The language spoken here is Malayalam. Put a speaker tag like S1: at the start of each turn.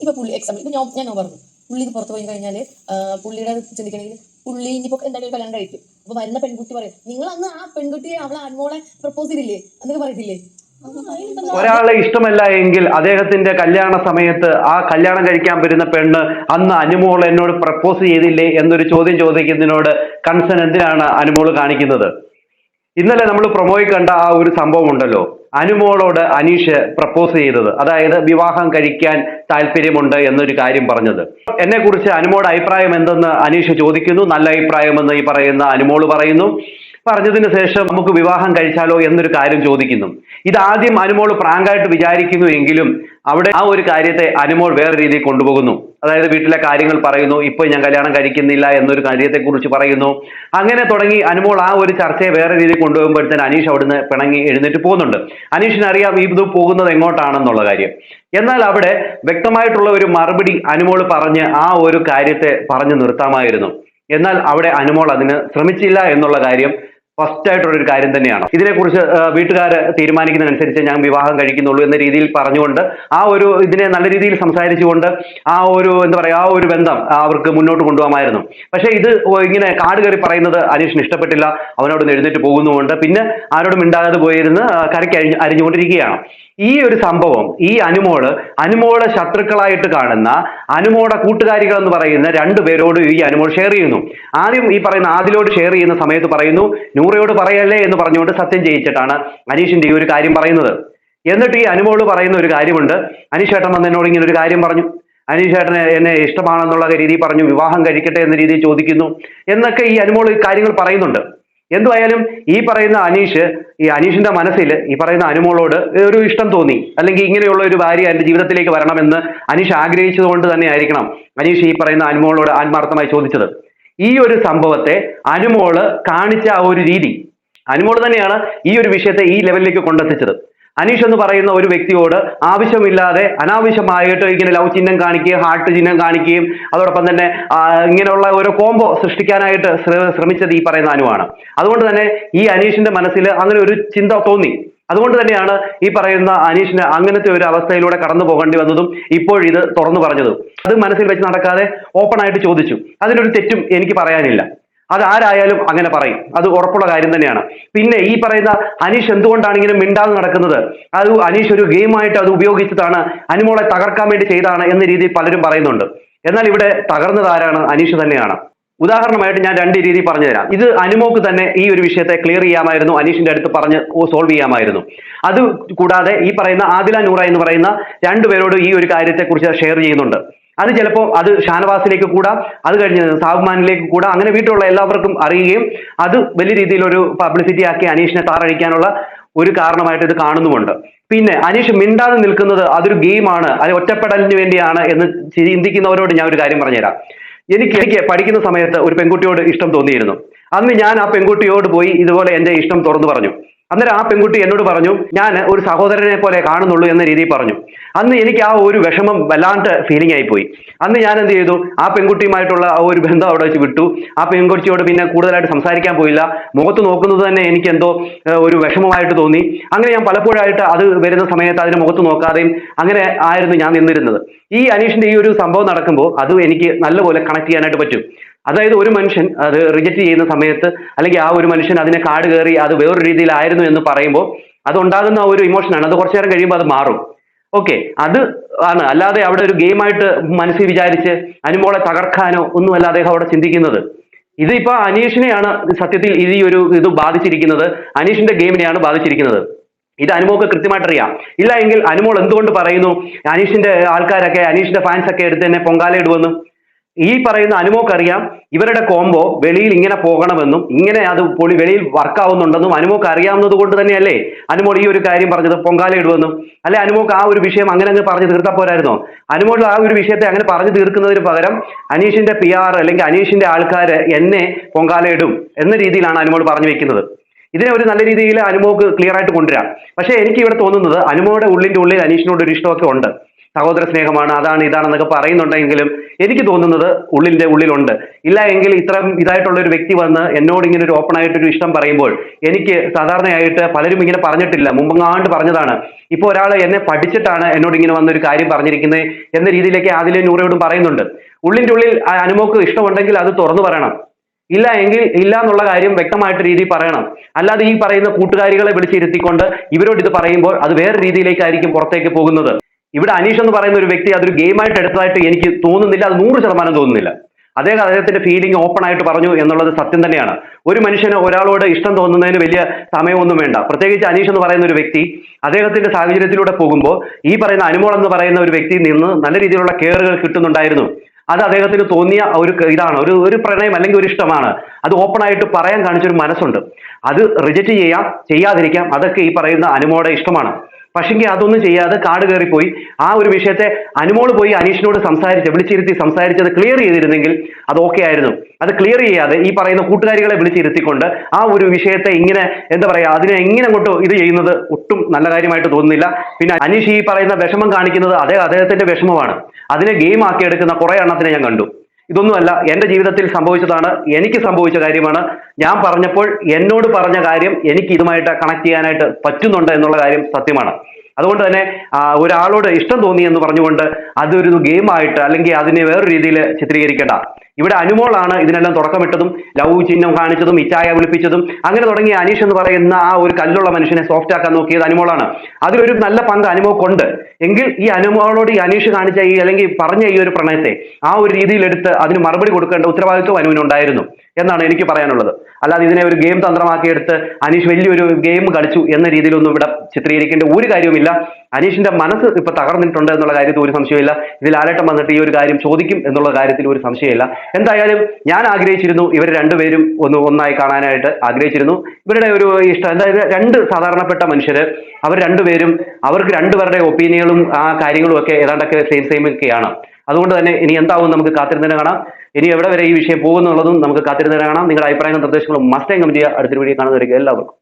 S1: ഇപ്പൊ പുള്ളി എക്സാമ്പിൾ ഇപ്പൊ ഞാൻ ഞാൻ പറഞ്ഞു. പുള്ളി ഇത് പുറത്ത് പോയി കഴിഞ്ഞാൽ പുള്ളിയുടെ ചിന്തിക്കണമെങ്കിൽ പുള്ളി ഇനിയിപ്പോ എന്തായാലും കല്യാണം കഴിക്കും. അപ്പൊ വരുന്ന പെൺകുട്ടി പറയും നിങ്ങൾ അന്ന് ആ പെൺകുട്ടിയെ അവളെ അന്മോളെ പ്രപ്പോസ് ചെയ്തില്ലേ? എന്നൊക്കെ പറയത്തില്ലേ?
S2: ഒരാളെ ഇഷ്ടമല്ല എങ്കിൽ അദ്ദേഹത്തിന്റെ കല്യാണ സമയത്ത് ആ കല്യാണം കഴിക്കാൻ വരുന്ന പെണ്ണ് അന്ന് അനുമോൾ എന്നോട് പ്രപ്പോസ് ചെയ്തില്ലേ എന്നൊരു ചോദ്യം ചോദിക്കുന്നതിനോട് കൺസൺ എന്തിനാണ് അനുമോൾ കാണിക്കുന്നത്? ഇന്നലെ നമ്മൾ പ്രൊമോയിൽ കണ്ട ആ ഒരു സംഭവം ഉണ്ടല്ലോ അനുമോളോട് അനീഷ് പ്രപ്പോസ് ചെയ്തത്. അതായത് വിവാഹം കഴിക്കാൻ താല്പര്യമുണ്ട് എന്നൊരു കാര്യം പറഞ്ഞത്. എന്നെ കുറിച്ച് അനുമോടെ അഭിപ്രായം എന്തെന്ന് അനീഷ് ചോദിക്കുന്നു. നല്ല അഭിപ്രായമെന്ന് ഈ പറയുന്ന അനുമോൾ പറയുന്നു. പറഞ്ഞതിന് ശേഷം നമുക്ക് വിവാഹം കഴിച്ചാലോ എന്നൊരു കാര്യം ചോദിക്കുന്നു. ഇതാദ്യം അനുമോൾ പ്രാങ്കായിട്ട് വിചാരിക്കുന്നു എങ്കിലും അവിടെ ആ ഒരു കാര്യത്തെ അനുമോൾ വേറെ രീതിയിൽ കൊണ്ടുപോകുന്നു. അതായത് വീട്ടിലെ കാര്യങ്ങൾ പറയുന്നു ഇപ്പൊ ഞാൻ കല്യാണം കഴിക്കുന്നില്ല എന്നൊരു കാര്യത്തെക്കുറിച്ച് പറയുന്നു. അങ്ങനെ തുടങ്ങി അനുമോൾ ആ ഒരു ചർച്ചയെ വേറെ രീതിയിൽ കൊണ്ടുപോകുമ്പോഴത്തേന് അനീഷ് അവിടുന്ന് പിണങ്ങി എഴുന്നേറ്റ് പോകുന്നുണ്ട്. അനീഷിന് അറിയാം ഇത് പോകുന്നത് എങ്ങോട്ടാണെന്നുള്ള കാര്യം. എന്നാൽ അവിടെ വ്യക്തമായിട്ടുള്ള ഒരു മറുപടി അനുമോൾ പറഞ്ഞ് ആ ഒരു കാര്യത്തെ പറഞ്ഞു നിർത്താമായിരുന്നു. എന്നാൽ അവിടെ അനുമോൾ അതിന് ശ്രമിച്ചില്ല എന്നുള്ള കാര്യം ഫസ്റ്റ് ആയിട്ടുള്ള ഒരു കാര്യം തന്നെയാണ്. ഇതിനെക്കുറിച്ച് വീട്ടുകാർ തീരുമാനിക്കുന്നതനുസരിച്ച് ഞാൻ വിവാഹം കഴിക്കുന്നുള്ളൂ എന്ന രീതിയിൽ പറഞ്ഞുകൊണ്ട് ആ ഒരു ഇതിനെ നല്ല രീതിയിൽ സംസാരിച്ചുകൊണ്ട് ആ ഒരു എന്താ പറയുക ആ ഒരു ബന്ധം അവർക്ക് മുന്നോട്ട് കൊണ്ടുപോകാമായിരുന്നു. പക്ഷേ ഇത് ഇങ്ങനെ കാട് കയറി പറയുന്നത് അനീഷിന് ഇഷ്ടപ്പെട്ടില്ല. അവനോട് എഴുന്നേറ്റ് പോകുന്നുമുണ്ട്. പിന്നെ ആരോടും മിണ്ടാതെ പോയിരുന്ന് കരയ്ക്ക് അരിഞ്ഞ് അരിഞ്ഞുകൊണ്ടിരിക്കുകയാണ്. ഈ ഒരു സംഭവം ഈ അനുമോൾ അനുമോളെ ശത്രുക്കളായിട്ട് കാണുന്ന അനുമോടെ കൂട്ടുകാരികൾ എന്ന് പറയുന്ന രണ്ടു പേരോട് ഈ അനുമോൾ ഷെയർ ചെയ്യുന്നു. ആദ്യം ഈ പറയുന്ന ആദിലോട് ഷെയർ ചെയ്യുന്ന സമയത്ത് പറയുന്നു നൂറയോട് പറയല്ലേ? എന്ന് പറഞ്ഞുകൊണ്ട് സത്യം ചെയ്യിച്ചിട്ടാണ് അനീഷിന്റെ ഈ ഒരു കാര്യം പറയുന്നത്. എന്നിട്ട് ഈ അനുമോൾ പറയുന്ന ഒരു കാര്യമുണ്ട്. അനീഷേട്ടൻ വന്ന് എന്നോട് ഇങ്ങനെ ഒരു കാര്യം പറഞ്ഞു. അനീഷ് എന്നെ ഇഷ്ടമാണെന്നുള്ള രീതിയിൽ പറഞ്ഞു വിവാഹം കഴിക്കട്ടെ എന്ന രീതിയിൽ ചോദിക്കുന്നു. എന്നൊക്കെ ഈ അനുമോൾ ഈ കാര്യങ്ങൾ പറയുന്നുണ്ട്. എന്തുവായാലും ഈ പറയുന്ന അനീഷ് ഈ അനീഷിന്റെ മനസ്സിൽ ഈ പറയുന്ന അനുമോളോട് ഒരു ഇഷ്ടം തോന്നി. അല്ലെങ്കിൽ ഇങ്ങനെയുള്ള ഒരു ഭാര്യ എന്റെ ജീവിതത്തിലേക്ക് വരണമെന്ന് അനീഷ് ആഗ്രഹിച്ചത് കൊണ്ട് തന്നെ ആയിരിക്കണം അനീഷ് ഈ പറയുന്ന അനുമോളോട് ആത്മാർത്ഥമായി ചോദിച്ചത്. ഈ ഒരു സംഭവത്തെ അനുമോൾ കാണിച്ച ആ ഒരു രീതി. അനുമോൾ തന്നെയാണ് ഈ ഒരു വിഷയത്തെ ഈ ലെവലിലേക്ക് കൊണ്ടെത്തിച്ചത്. അനീഷ് എന്ന് പറയുന്ന ഒരു വ്യക്തിയോട് ആവശ്യമില്ലാതെ അനാവശ്യമായിട്ട് ഇങ്ങനെ ലവ് ചിഹ്നം കാണിക്കുകയും ഹാർട്ട് ചിഹ്നം കാണിക്കുകയും അതോടൊപ്പം തന്നെ ഇങ്ങനെയുള്ള ഒരു കോംബോ സൃഷ്ടിക്കാനായിട്ട് ശ്ര- ശ്രമിച്ചത് ഈ പറയുന്ന അനുവാണ്. അതുകൊണ്ട് തന്നെ ഈ അനീഷിന്റെ മനസ്സിൽ അങ്ങനെ ഒരു ചിന്ത തോന്നി. അതുകൊണ്ട് തന്നെയാണ് ഈ പറയുന്ന അനീഷിന് അങ്ങനത്തെ ഒരു അവസ്ഥയിലൂടെ കടന്നു പോകേണ്ടി വന്നതും ഇപ്പോഴിത് തുറന്നു പറഞ്ഞതും. അത് മനസ്സിൽ വെച്ച് നടക്കാതെ ഓപ്പൺ ആയിട്ട് ചോദിച്ചു. അതിനൊരു തെറ്റും എനിക്ക് പറയാനില്ല. അത് ആരായാലും അങ്ങനെ പറയും. അത് ഉറപ്പുള്ള കാര്യം തന്നെയാണ്. പിന്നെ ഈ പറയുന്ന അനീഷ് എന്തുകൊണ്ടാണ് ഇങ്ങനെ മിണ്ടാതെ നടക്കുന്നത്? അത് അനീഷ് ഒരു ഗെയിമായിട്ട് അത് ഉപയോഗിച്ചതാണ് അനുമോളെ തകർക്കാൻ വേണ്ടി ചെയ്താണ് എന്ന രീതിയിൽ പലരും പറയുന്നുണ്ട്. എന്നാൽ ഇവിടെ തകർന്നത് ആരാണ്? അനീഷ് തന്നെയാണ്. ഉദാഹരണമായിട്ട് ഞാൻ രണ്ട് രീതി പറഞ്ഞുതരാം. ഇത് അനുമോക്ക് തന്നെ ഈ ഒരു വിഷയത്തെ ക്ലിയർ ചെയ്യാമായിരുന്നു. അനീഷിന്റെ അടുത്ത് പറഞ്ഞ് സോൾവ് ചെയ്യാമായിരുന്നു. അത് കൂടാതെ ഈ പറയുന്ന ആദില നൂറ എന്ന് പറയുന്ന രണ്ടുപേരോട് ഈ ഒരു കാര്യത്തെക്കുറിച്ച് ഷെയർ ചെയ്യുന്നുണ്ട്. അത് ചിലപ്പോൾ അത് ഷാനവാസിലേക്ക് കൂടാം അത് കഴിഞ്ഞ് സാഹുമാനിലേക്ക് കൂടാം. അങ്ങനെ വീട്ടിലുള്ള എല്ലാവർക്കും അറിയുകയും അത് വലിയ രീതിയിലൊരു പബ്ലിസിറ്റി ആക്കി അനീഷിനെ താറഴിക്കാനുള്ള ഒരു കാരണമായിട്ട് ഇത് കാണുന്നുമുണ്ട്. പിന്നെ അനീഷ് മിണ്ടാതെ നിൽക്കുന്നത് അതൊരു ഗെയിമാണ് അത് ഒറ്റപ്പെടലിന് വേണ്ടിയാണ് എന്ന് ചിന്തിക്കുന്നവരോട് ഞാൻ ഒരു കാര്യം പറഞ്ഞുതരാം. എനിക്ക് എനിക്ക് പഠിക്കുന്ന സമയത്ത് ഒരു പെൺകുട്ടിയോട് ഇഷ്ടം തോന്നിയിരുന്നു. അന്ന് ഞാൻ ആ പെൺകുട്ടിയോട് പോയി ഇതുപോലെ എന്റെ ഇഷ്ടം തുറന്നു പറഞ്ഞു. അന്നേരം ആ പെൺകുട്ടി എന്നോട് പറഞ്ഞു ഞാൻ ഒരു സഹോദരനെ പോലെ കാണുന്നുള്ളൂ എന്ന രീതിയിൽ പറഞ്ഞു. അന്ന് എനിക്ക് ആ ഒരു വിഷമം വല്ലാണ്ട് ഫീലിംഗ് ആയി പോയി അന്ന് ഞാൻ എന്ത് ചെയ്തു? ആ പെൺകുട്ടിയുമായിട്ടുള്ള ആ ഒരു ബന്ധം അവിടെ വെച്ച് വിട്ടു. ആ പെൺകുട്ടിയോട് പിന്നെ കൂടുതലായിട്ട് സംസാരിക്കാൻ പോയില്ല. മുഖത്ത് നോക്കുന്നത് തന്നെ എനിക്ക് എന്തോ ഒരു വിഷമമായിട്ട് തോന്നി. അങ്ങനെ ഞാൻ പലപ്പോഴായിട്ട് അത് വരുന്ന സമയത്ത് അതിന് മുഖത്ത് നോക്കാതെയും അങ്ങനെ ആയിരുന്നു ഞാൻ നിന്നിരുന്നത്. ഈ അനീഷിന്റെ ഈ ഒരു സംഭവം നടക്കുമ്പോൾ അത് എനിക്ക് നല്ലപോലെ കണക്ട് ചെയ്യാനായിട്ട് പറ്റും. അതായത് ഒരു മനുഷ്യൻ അത് റിജക്റ്റ് ചെയ്യുന്ന സമയത്ത് അല്ലെങ്കിൽ ആ ഒരു മനുഷ്യൻ അതിനെ കാട് കയറി അത് വേറൊരു രീതിയിലായിരുന്നു എന്ന് പറയുമ്പോൾ അത് ഉണ്ടാകുന്ന ഒരു ഇമോഷനാണ് അത് കുറച്ചു നേരം കഴിയുമ്പോൾ അത് മാറും. ഓക്കെ അത് ആണ്. അല്ലാതെ അവിടെ ഒരു ഗെയിമായിട്ട് മനസ്സിൽ വിചാരിച്ച് അനുമോളെ തകർക്കാനോ ഒന്നുമല്ല അദ്ദേഹം അവിടെ ചിന്തിക്കുന്നത്. ഇതിപ്പോ അനീഷിനെയാണ് സത്യത്തിൽ ഈ ഒരു ഇത് ബാധിച്ചിരിക്കുന്നത്. അനീഷിന്റെ ഗെയിമിനെയാണ് ബാധിച്ചിരിക്കുന്നത്. ഇത് അനുമോക്ക് കൃത്യമായിട്ട് അറിയാം ഇല്ല എങ്കിൽ അനുമോൾ എന്തുകൊണ്ട് പറയുന്നു? അനീഷിന്റെ ആൾക്കാരൊക്കെ അനീഷിന്റെ ഫാൻസ് ഒക്കെ എടുത്ത് തന്നെ പൊങ്കാല ഇടുവെന്നും ഈ പറയുന്ന അനുമോക്കറിയാം. ഇവരുടെ കോംബോ വെളിയിൽ ഇങ്ങനെ പോകണമെന്നും ഇങ്ങനെ അത് പൊളി വെളിയിൽ വർക്കാവുന്നുണ്ടെന്നും അനുമോക്ക് അറിയാവുന്നത് കൊണ്ട് തന്നെയല്ലേ അനുമോൾ ഈ ഒരു കാര്യം പറഞ്ഞത്? പൊങ്കാല ഇടുവെന്നും അല്ലെ അനുമോക്ക് ആ ഒരു വിഷയം അങ്ങനെ അങ്ങ് പറഞ്ഞു തീർത്താൽ പോരായിരുന്നോ? അനുമോൾ ആ ഒരു വിഷയത്തെ അങ്ങനെ പറഞ്ഞു തീർക്കുന്നതിന് പകരം അനീഷിന്റെ പി ആർ അല്ലെങ്കിൽ അനീഷിന്റെ ആൾക്കാർ എന്നെ പൊങ്കാല ഇടും എന്ന രീതിയിലാണ് അനുമോൾ പറഞ്ഞു വെക്കുന്നത്. ഇതിനെ ഒരു നല്ല രീതിയിൽ അനുമോക്ക് ക്ലിയർ ആയിട്ട് കൊണ്ടുവരാം. പക്ഷേ എനിക്ക് ഇവിടെ തോന്നുന്നത് അനുമോയുടെ ഉള്ളിന്റെ ഉള്ളിൽ അനീഷിനോട് ഒരു ഇഷ്ടമൊക്കെ ഉണ്ട്. സഹോദര സ്നേഹമാണ് അതാണ് ഇതാണെന്നൊക്കെ പറയുന്നുണ്ടെങ്കിലും എനിക്ക് തോന്നുന്നത് ഉള്ളിന്റെ ഉള്ളിലുണ്ട്. ഇല്ല എങ്കിൽ ഇത്രയും ഇതായിട്ടുള്ള ഒരു വ്യക്തി വന്ന് എന്നോട് ഇങ്ങനെ ഒരു ഓപ്പൺ ആയിട്ടൊരു ഇഷ്ടം പറയുമ്പോൾ എനിക്ക് സാധാരണയായിട്ട് പലരും ഇങ്ങനെ പറഞ്ഞിട്ടില്ല. മുമ്പങ്ങാണ്ട് പറഞ്ഞതാണ്. ഇപ്പോൾ ഒരാൾ എന്നെ പഠിച്ചിട്ടാണ് എന്നോട് ഇങ്ങനെ വന്നൊരു കാര്യം പറഞ്ഞിരിക്കുന്നത് എന്ന രീതിയിലേക്ക് ആദിലെ നൂറയോടും പറയുന്നുണ്ട്. ഉള്ളിന്റെ ഉള്ളിൽ ആ അനുമോക്ക് ഇഷ്ടമുണ്ടെങ്കിൽ അത് തുറന്നു പറയണം. ഇല്ല എങ്കിൽ ഇല്ല എന്നുള്ള കാര്യം വ്യക്തമായിട്ട് രീതിയിൽ പറയണം. അല്ലാതെ ഈ പറയുന്ന കൂട്ടുകാരികളെ വിളിച്ചിരുത്തിക്കൊണ്ട് ഇവരോട് ഇത് പറയുമ്പോൾ അത് വേറെ രീതിയിലേക്കായിരിക്കും പുറത്തേക്ക് പോകുന്നത്. ഇവിടെ അനീഷ് എന്ന് പറയുന്ന ഒരു വ്യക്തി അതൊരു ഗെയിമായിട്ട് എടുത്തതായിട്ട് എനിക്ക് തോന്നുന്നില്ല. അത് നൂറ് ശതമാനം തോന്നുന്നില്ല. അദ്ദേഹം അദ്ദേഹത്തിന്റെ ഫീലിംഗ് ഓപ്പൺ ആയിട്ട് പറഞ്ഞു എന്നുള്ളത് സത്യം തന്നെയാണ്. ഒരു മനുഷ്യന് ഒരാളോട് ഇഷ്ടം തോന്നുന്നതിന് വലിയ സമയമൊന്നും വേണ്ട. പ്രത്യേകിച്ച് അനീഷ് എന്ന് പറയുന്ന ഒരു വ്യക്തി അദ്ദേഹത്തിന്റെ സാഹചര്യത്തിലൂടെ പോകുമ്പോൾ ഈ പറയുന്ന അനുമോൾ എന്ന് പറയുന്ന ഒരു വ്യക്തി നിന്ന് നല്ല രീതിയിലുള്ള കെയറുകൾ കിട്ടുന്നുണ്ടായിരുന്നു. അത് അദ്ദേഹത്തിന് തോന്നിയ ഒരു ഇതാണ്. ഒരു ഒരു പ്രണയം അല്ലെങ്കിൽ ഒരു ഇഷ്ടമാണ്. അത് ഓപ്പൺ ആയിട്ട് പറയാൻ കാണിച്ചൊരു മനസ്സുണ്ട്. അത് റിജക്റ്റ് ചെയ്യാം ചെയ്യാതിരിക്കാം. അതൊക്കെ ഈ പറയുന്ന അനുമോടെ ഇഷ്ടമാണ്. പക്ഷെങ്കിൽ അതൊന്നും ചെയ്യാതെ കാട് കയറിപ്പോയി. ആ ഒരു വിഷയത്തെ അനുമോൾ പോയി അനീഷിനോട് സംസാരിച്ച് വിളിച്ചിരുത്തി സംസാരിച്ചത് ക്ലിയർ ചെയ്തിരുന്നെങ്കിൽ അത് ഓക്കെ ആയിരുന്നു. അത് ക്ലിയർ ചെയ്യാതെ ഈ പറയുന്ന കൂട്ടുകാരികളെ വിളിച്ചിരുത്തിക്കൊണ്ട് ആ ഒരു വിഷയത്തെ ഇങ്ങനെ എന്താ പറയാ അതിനെ എങ്ങനെ അങ്ങോട്ട് ഇത് ചെയ്യുന്നത് ഒട്ടും നല്ല കാര്യമായിട്ട് തോന്നുന്നില്ല. പിന്നെ അനീഷ് ഈ പറയുന്ന വിഷമം കാണിക്കുന്നത് അതേ അദ്ദേഹത്തിന്റെ വിഷമമാണ്. അതിനെ ഗെയിം ആക്കി എടുക്കുന്ന കുറെ എണ്ണത്തിനെ ഞാൻ കണ്ടു. ഇതൊന്നുമല്ല എന്റെ ജീവിതത്തിൽ സംഭവിച്ചതാണ് എനിക്ക് സംഭവിച്ച കാര്യമാണ്. ഞാൻ പറഞ്ഞപ്പോൾ എന്നോട് പറഞ്ഞ കാര്യം എനിക്ക് ഇതുമായിട്ട് കണക്ട് ചെയ്യാനായിട്ട് പറ്റുന്നുണ്ട് എന്നുള്ള കാര്യം സത്യമാണ്. അതുകൊണ്ട് തന്നെ ഒരാളോട് ഇഷ്ടം തോന്നി എന്ന് പറഞ്ഞുകൊണ്ട് അതൊരു ഗെയിമായിട്ട് അല്ലെങ്കിൽ അതിനെ വേറൊരു രീതിയിൽ ചിത്രീകരിക്കേണ്ട. ഇവിടെ അനുമോളാണ് ഇതിനെല്ലാം തുടക്കമിട്ടതും ലവ് ചിഹ്നം കാണിച്ചതും ഇറ്റായ വിളിപ്പിച്ചതും. അങ്ങനെ തുടങ്ങിയ അനീഷ് എന്ന് പറയുന്ന ആ ഒരു കല്ലുള്ള മനുഷ്യനെ സോഫ്റ്റ് ആക്കാൻ നോക്കിയത് അനുമോളാണ്. അതിലൊരു നല്ല പങ്ക് അനുമോക്കുണ്ട്. എങ്കിൽ ഈ അനുമോളോട് ഈ അനീഷ് കാണിച്ച ഈ അല്ലെങ്കിൽ പറഞ്ഞ ഈ ഒരു പ്രണയത്തെ ആ ഒരു രീതിയിൽ എടുത്ത് അതിന് മറുപടി കൊടുക്കേണ്ട ഉത്തരവാദിത്വം അനുവിനുണ്ടായിരുന്നു എന്നാണ് എനിക്ക് പറയാനുള്ളത്. അല്ലാതെ ഇതിനെ ഒരു ഗെയിം തന്ത്രമാക്കിയെടുത്ത് അനീഷ് വലിയൊരു ഗെയിം കളിച്ചു എന്ന രീതിയിലൊന്നും ഇവിടെ ചിത്രീകരിക്കേണ്ട ഒരു കാര്യവുമില്ല. അനീഷിന്റെ മനസ്സ് ഇപ്പൊ തകർന്നിട്ടുണ്ട് എന്നുള്ള കാര്യത്തിൽ ഒരു സംശയമില്ല ഇതിൽ ആരട്ടം വന്നിട്ട് ഈ ഒരു കാര്യം ചോദിക്കും എന്നുള്ള കാര്യത്തിൽ ഒരു സംശയമില്ല എന്തായാലും ഞാൻ ആഗ്രഹിച്ചിരുന്നു ഇവർ രണ്ടുപേരും ഒന്ന് ഒന്നായി കാണാനായിട്ട് ആഗ്രഹിച്ചിരുന്നു. ഇവരുടെ ഒരു ഇഷ്ടം അതായത് രണ്ട് സാധാരണപ്പെട്ട മനുഷ്യര് അവർ രണ്ടുപേരും അവർക്ക് രണ്ടുപേരുടെ ഒപ്പീനിയനും ആ കാര്യങ്ങളും ഒക്കെ ഏതാണ്ടൊക്കെ സെയിം സെയിം ഒക്കെയാണ്. അതുകൊണ്ട് തന്നെ ഇനി എന്താവും നമുക്ക് കാത്തിരുന്നതിനെ കാണാം. ഇനി എവിടെ വരെ ഈ വിഷയം പോകുന്നുള്ളതും നമുക്ക് കാത്തിരുന്നതിനെ കാണാം. നിങ്ങളുടെ അഭിപ്രായങ്ങളും നിർദ്ദേശങ്ങളും മസ്റ്റ് കമന്റ് ചെയ്യുക. അടുത്തൊരു വീഡിയോ കാണുന്നവരേക്ക് എല്ലാവർക്കും.